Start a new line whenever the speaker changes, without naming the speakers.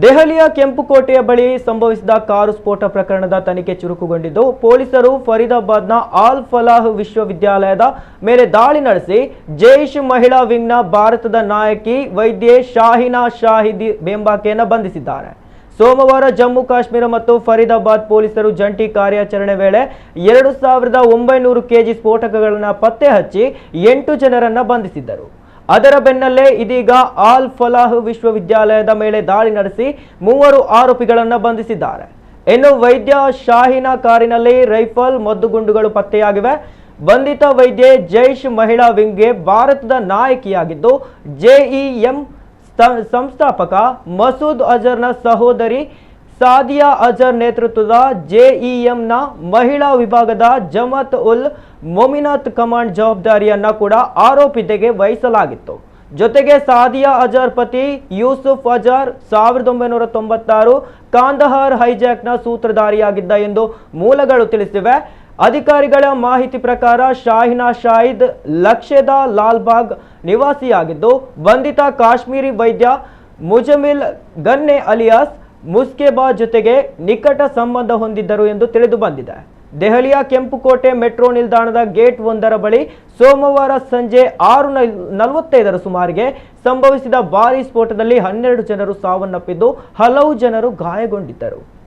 ದೆಹಲಿಯ ಕೆಂಪುಕೋಟೆಯ ಬಳಿ ಸಂಭವಿಸಿದ ಕಾರು ಸ್ಫೋಟ ಪ್ರಕರಣದ ತನಿಖೆ ಚುರುಕುಗೊಂಡಿದ್ದು, ಪೊಲೀಸರು ಫರೀದಾಬಾದ್ನ ಆಲ್ ಫಲಾಹ್ ವಿಶ್ವವಿದ್ಯಾಲಯದ ಮೇಲೆ ದಾಳಿ ನಡೆಸಿ, ಜೈಷ್ ಮಹಿಳಾ ವಿಂಗ್ನ ಭಾರತದ ನಾಯಕಿ ವೈದ್ಯೆ ಶಾಹಿನಾ ಶಾಹಿದಿ ಬೆಂಬಾಕೆಯನ್ನು ಬಂಧಿಸಿದ್ದಾರೆ. ಸೋಮವಾರ ಜಮ್ಮು ಕಾಶ್ಮೀರ ಮತ್ತು ಫರೀದಾಬಾದ್ ಪೊಲೀಸರು ಜಂಟಿ ಕಾರ್ಯಾಚರಣೆ ವೇಳೆ ಎರಡು ಸಾವಿರದ ಒಂಬೈನೂರು ಕೆಜಿ ಸ್ಫೋಟಕಗಳನ್ನು ಪತ್ತೆ ಹಚ್ಚಿ ಎಂಟು ಜನರನ್ನು ಬಂಧಿಸಿದ್ದರು. ಅದರ ಬೆನ್ನಲ್ಲೇ ಇದೀಗ ಆಲ್ ಫಲಾಹ್ ವಿಶ್ವವಿದ್ಯಾಲಯದ ಮೇಲೆ ದಾಳಿ ನಡೆಸಿ ಮೂವರು ಆರೋಪಿಗಳನ್ನು ಬಂಧಿಸಿದ್ದಾರೆ. ಇನ್ನು ವೈದ್ಯ ಶಾಹಿನಾ ಕಾರಿನಲ್ಲಿ ರೈಫಲ್ ಮದ್ದುಗುಂಡುಗಳು ಪತ್ತೆಯಾಗಿವೆ. ಬಂಧಿತ ವೈದ್ಯೆ ಜೈಷ್ ಮಹಿಳಾ ವಿಂಗ್ಗೆ ಭಾರತದ ನಾಯಕಿಯಾಗಿದ್ದು, ಜೆಇಎಂ ಸ್ಥ- ಸಂಸ್ಥಾಪಕ ಮಸೂದ್ ಅಜರ್ನ ಸಹೋದರಿ ಸಾದಿಯಾ ಅಜರ್ ನೇತೃತ್ವದ ಜೆಇಎಂನ ಮಹಿಳಾ ವಿಭಾಗದ ಜಮತ್ ಉಲ್ ಮೊಮಿನತ್ ಕಮಾಂಡ್ ಜವಾಬ್ದಾರಿಯನ್ನ ಕೂಡ ಆರೋಪಿತೆಗೆ ವಹಿಸಲಾಗಿತ್ತು. ಜೊತೆಗೆ ಸಾದಿಯಾ ಅಜರ್ ಪತಿ ಯೂಸುಫ್ ಅಜರ್ ಸಾವಿರದ ಒಂಬೈನೂರ ತೊಂಬತ್ತಾರು ಕಾಂದಹಾರ್ ಹೈಜಾಕ್ನ ಸೂತ್ರಧಾರಿಯಾಗಿದ್ದ ಎಂದು ಮೂಲಗಳು ತಿಳಿಸಿವೆ. ಅಧಿಕಾರಿಗಳ ಮಾಹಿತಿ ಪ್ರಕಾರ ಶಾಹಿನಾ ಶಾಹಿದ್ ಲಕ್ಷದ ಲಾಲ್ಬಾಗ್ ನಿವಾಸಿಯಾಗಿದ್ದು, ಬಂಧಿತ ಕಾಶ್ಮೀರಿ ವೈದ್ಯ ಮುಜಮಿಲ್ ಗನ್ನೆ ಅಲಿಯಾಸ್ ಮುಸ್ಕೆಬಾ ಜೊತೆಗೆ ನಿಕಟ ಸಂಬಂಧ ಹೊಂದಿದ್ದರು ಎಂದು ತಿಳಿದು ಬಂದಿದೆ. ದೆಹಲಿಯ ಕೆಂಪುಕೋಟೆ ಮೆಟ್ರೋ ನಿಲ್ದಾಣದ ಗೇಟ್ ಒಂದರ ಬಳಿ ಸೋಮವಾರ ಸಂಜೆ ಆರು ನಲ್- ನಲವತ್ತೈದರ ಸುಮಾರಿಗೆ ಸಂಭವಿಸಿದ ಭಾರೀ ಸ್ಫೋಟದಲ್ಲಿ ಹನ್ನೆರಡು ಜನರು ಸಾವನ್ನಪ್ಪಿದ್ದು ಹಲವು ಜನರು ಗಾಯಗೊಂಡಿದ್ದರು.